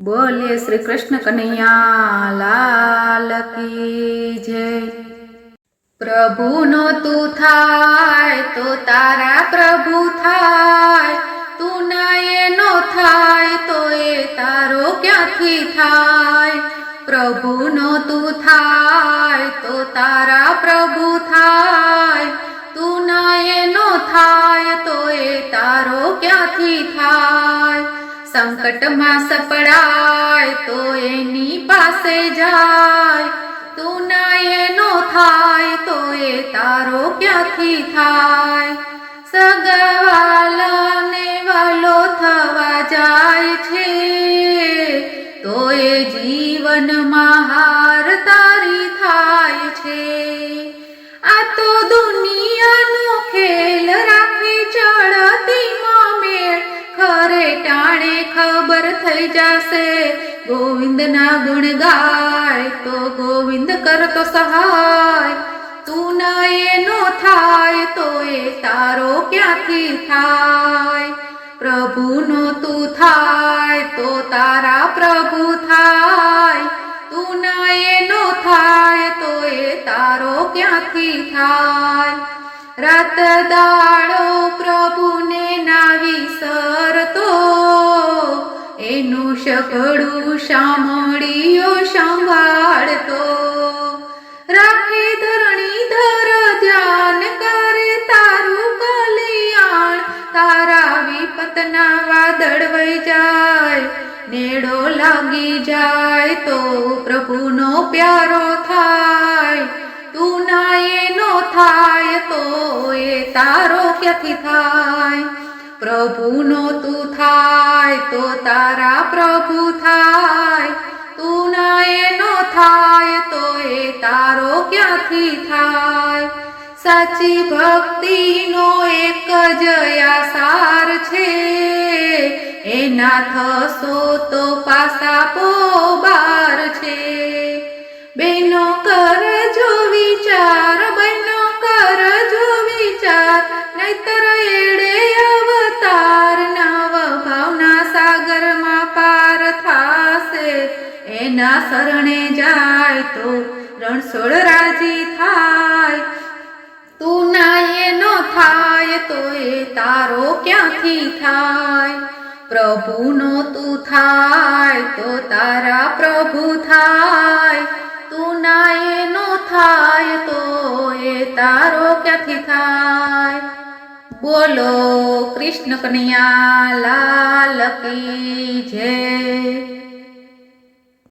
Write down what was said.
બોલીએ શ્રી કૃષ્ણ કનૈયા લાલ કી જય. પ્રભુનો તું થાય તો તારા પ્રભુ થાય. તું ના થાય તો એ તારો ક્યાંથી થાય? પ્રભુનો તું થાય તો તારા પ્રભુ થાય. તું ના થાય તો એ તારો ક્યાંથી થાય? સંકટમાં સપડાય તો એની પાસે જાય. તું ના એનો થાય તો એ તારો ક્યાંથી થાય? સગાવાલાને વાલો થવા જાય છે. તો એ જીવનમાં હાર તારી થાય છે. આ તો દુનિયાનો ખેલ રાખે ચડતીમાં મેળ ટાણે ખબર થઈ જશે. ગોવિંદના ગુણ ગાય તો ગોવિંદ કરતો સહાય. તું ના એનો થાય તો એ તારો ક્યાંથી થાય? પ્રભુનો તું થાય તો તારા પ્રભુ થાય. તું ના એનો થાય તો એ તારો ક્યાંથી થાય? રાત દાડો પ્રભુને શકડું સાંભળીઓ સંભાળતો રાખે ધરણી ધર ધ્યાન કરે તારું કલ્યાણ. તારા વિપતના વાદળ વહી જાય, નેડો લાગી જાય તો પ્રભુનો પ્યારો થાય. તું ના એનો થાય તો એ તારો ક્યાંથી થાય? પ્રભુનો તું થાય તો તારા પ્રભુ થાય. તું ના એનો થાય તો એ તારો ક્યાંથી થાય? સાચી ભક્તિનો એક જ આસાર છે. એના થશો તો પાસા પોબાર છે. બેનો કર જો વિચાર, બેનો કર જો વિચાર, નહીતર એડે એના શરણે જાય તો રણછોડ રાજી થાય. તું ના એનો થાય તો એ તારો ક્યાંથી થાય? પ્રભુનો તું થાય તો તારા પ્રભુ થાય. તું ના એનો થાય તો એ તારો ક્યાંથી થાય? બોલો કૃષ્ણ કનૈયા, લાલ કી જય.